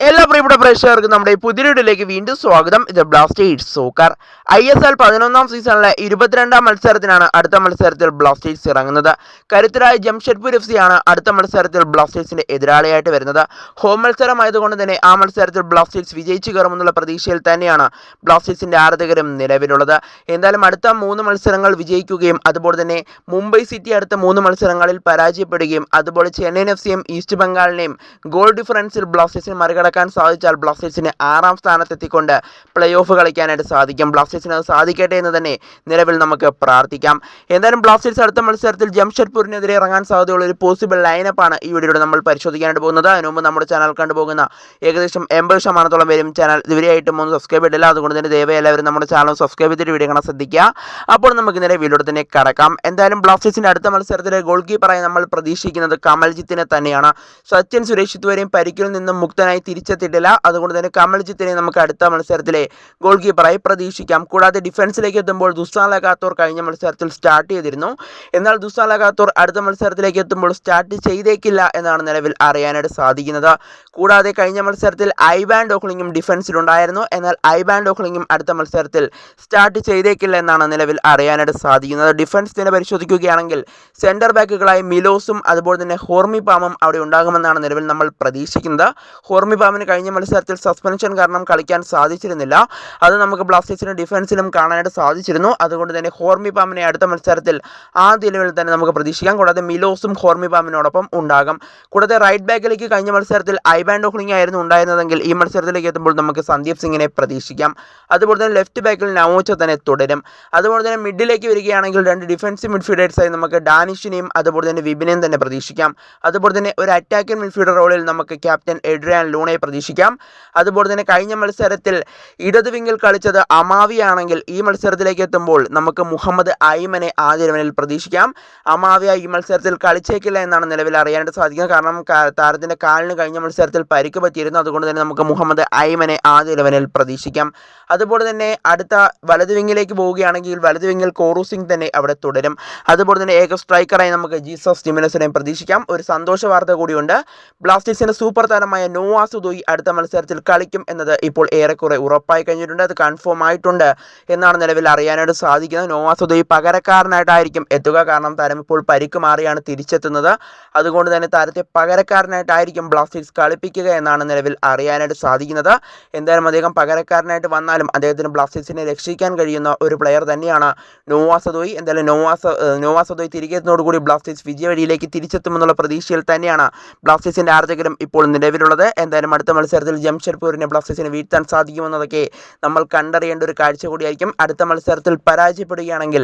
എല്ലാ പ്രിയപ്പെട്ട പ്രേക്ഷകർക്കും നമ്മുടെ ഈ പുതിയ വീഡിയോയിലേക്ക് വീണ്ടും സ്വാഗതം. ഇത് Blasters soccer I S L പതിനൊന്നാം സീസണിലെ ഇരുപത്തിരണ്ടാം മത്സരത്തിനാണ് അടുത്ത മത്സരത്തിൽ ബ്ലാസ്റ്റേഴ്സ് ഇറങ്ങുന്നത്. കരുത്തരായ ജംഷഡ്പൂർ എഫ് സി ആണ് അടുത്ത മത്സരത്തിൽ ബ്ലാസ്റ്റേഴ്സിന്റെ എതിരാളിയായിട്ട് വരുന്നത്. ഹോം മത്സരമായതുകൊണ്ട് തന്നെ ആ മത്സരത്തിൽ ബ്ലാസ്റ്റേഴ്സ് വിജയിച്ചു കയറുമെന്നുള്ള പ്രതീക്ഷയിൽ തന്നെയാണ് ബ്ലാസ്റ്റേഴ്സിന്റെ ആരാധകരും നിലവിലുള്ളത്. എന്തായാലും അടുത്ത മൂന്ന് മത്സരങ്ങൾ വിജയിക്കുകയും അതുപോലെ തന്നെ മുംബൈ സിറ്റി അടുത്ത മൂന്ന് മത്സരങ്ങളിൽ പരാജയപ്പെടുകയും അതുപോലെ ചെന്നൈയിൻ എഫ് സിയും ഈസ്റ്റ് ബംഗാളിനെയും ഗോൾ ഡിഫറൻസിൽ ബ്ലാസ്റ്റേഴ്സിന് മറികടക്കാൻ സാധിച്ചാൽ ബ്ലാസ്റ്റേഴ്സിന് ആറാം സ്ഥാനത്തെത്തിക്കൊണ്ട് പ്ലേ ഓഫ് കളിക്കാനായിട്ട് സാധിക്കും. ബ്ലാസ്റ്റേഴ്സിന് അത് സാധിക്കട്ടെ എന്ന് തന്നെ നിലവിൽ നമുക്ക് പ്രാർത്ഥിക്കാം. എന്തായാലും ബ്ലാസ്റ്റേഴ്സ് അടുത്ത മത്സരത്തിൽ ജംഷഡ്പൂരിനെതിരെ ഇറങ്ങാൻ സാധ്യതയുള്ള ഒരു പോസിബിൾ ലൈനപ്പാണ് ഈ വീഡിയോയിൽ നമ്മൾ പരിശോധിക്കാനായിട്ട് പോകുന്നത്. അതിനു മുമ്പ് നമ്മുടെ ചാനൽ കണ്ടുപോകുന്ന ഏകദേശം എൺപത് ശതമാനത്തോളം പേരും ചാനൽ ഇതുവരെയായിട്ടും ഒന്ന് സബ്സ്ക്രൈബ് ചെയ്തില്ല അതുകൊണ്ട് തന്നെ ദയവായി എല്ലാവരും നമ്മുടെ ചാനൽ സബ്സ്ക്രൈബ് ചെയ്തിട്ട് വീഡിയോ കാണാൻ ശ്രദ്ധിക്കുക. അപ്പോൾ നമുക്ക് നേരെ വീഡിയോയുടെ തന്നെ കടക്കാം. എന്തായാലും ബ്ലാസ്റ്റേഴ്സിന്റെ അടുത്ത മത്സരത്തിലെ ഗോൾ കീപ്പറായി നമ്മൾ പ്രതീക്ഷിക്കുന്നത് കമൽജിത്തിനെ തന്നെയാണ്. സച്ചിൻ സുരേഷ് ഇതുവരെയും പരിക്കിൽ നിന്നും മുക്തനായി തിരിച്ചെത്തിയിട്ടില്ല. അതുകൊണ്ട് തന്നെ കമൽജിത്തിനെ നമുക്ക് അടുത്ത മത്സരത്തിലെ ഗോൾ കീപ്പറായി പ്രതീക്ഷിക്കാം. കൂടാതെ ഡിഫൻസിലേക്ക് എത്തുമ്പോൾ ദുസ്സാൻ ലഗാത്തോർ കഴിഞ്ഞ മത്സരത്തിൽ സ്റ്റാർട്ട് ചെയ്തിരുന്നു. എന്നാൽ ദുസ്സാൻ ലഗാത്തോർ അടുത്ത മത്സരത്തിലേക്ക് എത്തുമ്പോൾ സ്റ്റാർട്ട് ചെയ്തേക്കില്ല എന്നാണ് നിലവിൽ അറിയാനായിട്ട് സാധിക്കുന്നത്. കൂടാതെ കഴിഞ്ഞ മത്സരത്തിൽ ഐവാൻ ഡോക്ലിങ്ങും ഡിഫൻസിലുണ്ടായിരുന്നു എന്നാൽ ഐവാൻ ഡോക്ലിങ്ങും അടുത്ത മത്സരത്തിൽ സ്റ്റാർട്ട് ചെയ്തേക്കില്ല എന്നാണ് നിലവിൽ അറിയാനായിട്ട് സാധിക്കുന്നത്. ഡിഫൻസ് നില പരിശോധിക്കുകയാണെങ്കിൽ സെന്റർ ബാക്കുകളായി മിലോസും അതുപോലെ തന്നെ ഹോർമി പാമും അവിടെ ഉണ്ടാകുമെന്നാണ് നിലവിൽ നമ്മൾ പ്രതീക്ഷിക്കുന്നത്. ഹോർമി പാമിന് കഴിഞ്ഞ മത്സരത്തിൽ സസ്പെൻഷൻ കാരണം കളിക്കാൻ സാധിച്ചിരുന്നില്ല. അത് നമുക്ക് ബ്ലാസ്റ്റേഴ്സിനും ഡിഫൻസിലും കാണാനായിട്ട് സാധിച്ചിരുന്നു. അതുകൊണ്ട് തന്നെ ഹോർമി പാമിനെ അടുത്ത മത്സരത്തിൽ ആദ്യ ലെവലിൽ തന്നെ നമുക്ക് പ്രതീക്ഷിക്കാം. കൂടാതെ മിലോസും ഹോർമി പാമിനോടൊപ്പം ഉണ്ടാകും. കൂടാതെ റൈറ്റ് ബാക്കിലേക്ക് കഴിഞ്ഞ മത്സരത്തിൽ ഐബാൻ ഡോക്ലിംഗ് ആയിരുന്നു ഉണ്ടായിരുന്നതെങ്കിൽ ഈ മത്സരത്തിലേക്ക് എത്തുമ്പോൾ നമുക്ക് സന്ദീപ് സിംഗിനെ പ്രതീക്ഷിക്കാം. അതുപോലെ തന്നെ ലെഫ്റ്റ് ബാക്കിൽ നവോച്ച തന്നെ തുടരും. അതുപോലെ തന്നെ മിഡിലേക്ക് വരികയാണെങ്കിൽ രണ്ട് ഡിഫൻസീവ് മിഡ്ഫീൽഡേഴ്സായി നമുക്ക് ഡാനിഷിനെയും അതുപോലെ തന്നെ വിപിനെയും തന്നെ പ്രതീക്ഷിക്കാം. അതുപോലെ തന്നെ ഒരു അറ്റാക്കിംഗ് മിഡ്ഫീൽഡർ റോളിൽ നമുക്ക് ക്യാപ്റ്റൻ എഡ്രിയാൻ ലൂണയെ പ്രതീക്ഷിക്കാം. അതുപോലെ തന്നെ കഴിഞ്ഞ മത്സരത്തിൽ ഇടതുവിങ്ങിൽ കളിച്ചത് അമാവിയാണെങ്കിൽ ഈ മത്സരത്തിലേക്ക് എത്തുമ്പോൾ നമുക്ക് മുഹമ്മദ് ഐമനെ ആദ്യമനിൽ പ്രതീക്ഷിക്കാം. അമാവിയ ഈ മത്സരത്തിൽ കളിച്ചേക്കില്ല എന്നാണ് നിലവിൽ അറിയാനായിട്ട് സാധിക്കുന്നത് കാരണം താരത്തിന്റെ കാലിന് കഴിഞ്ഞ മത്സരത്തിൽ പരിക്ക് പറ്റിയിരുന്നു. അതുകൊണ്ട് തന്നെ നമുക്ക് മുഹമ്മദ് ഐമനെ ആദ്യ ഇലവനിൽ പ്രതീക്ഷിക്കാം. അതുപോലെ തന്നെ അടുത്ത വലതുവിങ്ങിലേക്ക് പോവുകയാണെങ്കിൽ വലതുവിങ്ങിൽ കോറു സിംഗ് തന്നെ അവിടെ തുടരും. അതുപോലെ തന്നെ ഏക സ്ട്രൈക്കറായി നമുക്ക് ജീസസ് ജിമിനസിനെയും പ്രതീക്ഷിക്കാം. ഒരു സന്തോഷ വാർത്ത കൂടിയുണ്ട്. ബ്ലാസ്റ്റേഴ്സിന്റെ സൂപ്പർ താരമായ നോവാ സുദോയി അടുത്ത മത്സരത്തിൽ കളിക്കും എന്നത് ഇപ്പോൾ ഏറെക്കുറെ ഉറപ്പായി കഴിഞ്ഞിട്ടുണ്ട്. അത് കൺഫേം ആയിട്ടുണ്ട് എന്നാണ് നിലവിൽ അറിയാനായിട്ട് സാധിക്കുന്നത്. നോവാസ് സുദോയി പകരക്കാരനായിട്ടായിരിക്കും എത്തുക. കാരണം താരം ഇപ്പോൾ പരിക്ക് മാറിയാണ് തിരിച്ചെത്തുന്നത്. അതുകൊണ്ട് തന്നെ താരത്തെ പകരക്കാരനായിട്ടായിരിക്കും ബ്ലാസ്റ്റേഴ്സ് കളിപ്പിക്കുക എന്നാണ് നിലവിൽ അറിയാനായിട്ട് സാധിക്കുന്നത്. എന്തായാലും അദ്ദേഹം പകരക്കാരനായിട്ട് വന്നാലും അദ്ദേഹത്തിന് ബ്ലാസ്റ്റേഴ്സിനെ രക്ഷിക്കാൻ കഴിയുന്ന ഒരു പ്ലെയർ തന്നെയാണ് നോവാസ് സദോയി എന്തായാലും നോവാസ് നോവാസ് ഏഹ് നോവാ തിരികെ എത്തുന്നതോടുകൂടി ബ്ലാസ്റ്റേഴ്സ് വിജയവഴിയിലേക്ക് തിരിച്ചെത്തുമെന്നുള്ള പ്രതീക്ഷയിൽ തന്നെയാണ് ബ്ലാസ്റ്റേഴ്സിന്റെ ആർജകരും ഇപ്പോൾ നിലവിലുള്ളത്. എന്തായാലും അടുത്ത മത്സരത്തിൽ ജംഷഡ്പൂരിനെ ബ്ലാസ്റ്റേഴ്സിനെ വീഴ്ത്താൻ സാധിക്കുമെന്നതൊക്കെ നമ്മൾ കണ്ടറിയേണ്ട ഒരു കാഴ്ച കൂടിയായിരിക്കും. അടുത്ത മത്സരത്തിൽ പരാജയപ്പെടുകയാണെങ്കിൽ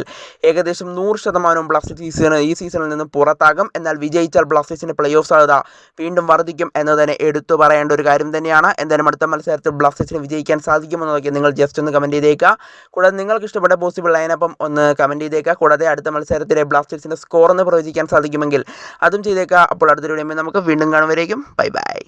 ഏകദേശം നൂറ് ശതമാനവും ബ്ലാസ്റ്റേഴ്സ് ഈ സീസണിൽ നിന്ന് പുറത്താകും. എന്നാൽ വിജയിച്ചാൽ ബ്ലാസ്റ്റേഴ്സിന്റെ പ്ലേ ഓഫ് സാധ്യത വീണ്ടും വർദ്ധിക്കും എന്ന് തന്നെ എടുത്തു പറയേണ്ട ഒരു കാര്യം തന്നെയാണ്. എന്തായാലും അടുത്ത മത്സരത്തിൽ ബ്ലാസ്റ്റേഴ്സിന് വിജയിക്കാൻ സാധിക്കുമെന്നതൊക്കെ നിങ്ങൾ ജസ്റ്റ് ഒന്ന് കമന്റ് ചെയ്തേക്കുക. കൂടാതെ നിങ്ങൾക്ക് ഇഷ്ടപ്പെട്ട പോസിബിൾ ലൈനപ്പം ഒന്ന് കമന്റ് ചെയ്തേക്കുക. കൂടാതെ അടുത്ത മത്സരത്തിലെ ബ്ലാസ്റ്റേഴ്സിന്റെ സ്കോർ ഒന്ന് പ്രവചിക്കാൻ സാധിക്കുമെങ്കിൽ അതും ചെയ്തേക്കുക. അപ്പോൾ അടുത്തൊരു വീഡിയോയിൽ നമുക്ക് വീണ്ടും കാണുമ്പോഴേക്കും ബൈ ബൈ